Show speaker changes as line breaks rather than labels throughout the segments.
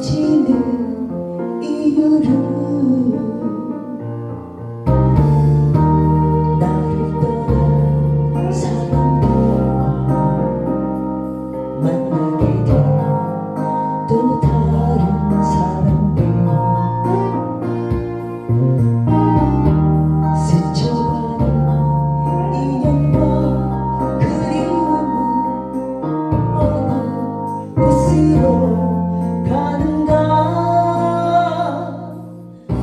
지는 이유를 기어가는가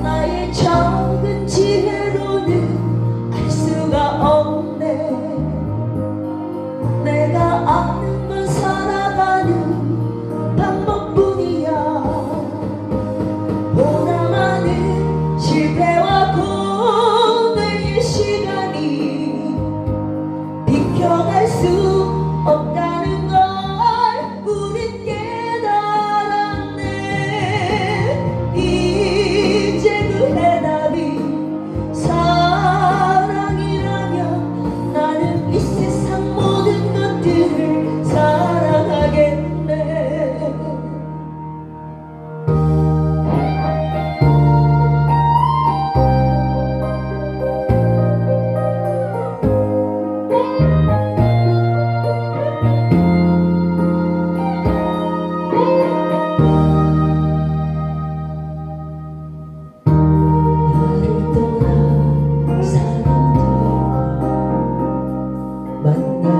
나의 작은 지혜로는 알 수가 없네. 내가 아는 건 살아가는 방법뿐이야. 보나마는 실패 慢慢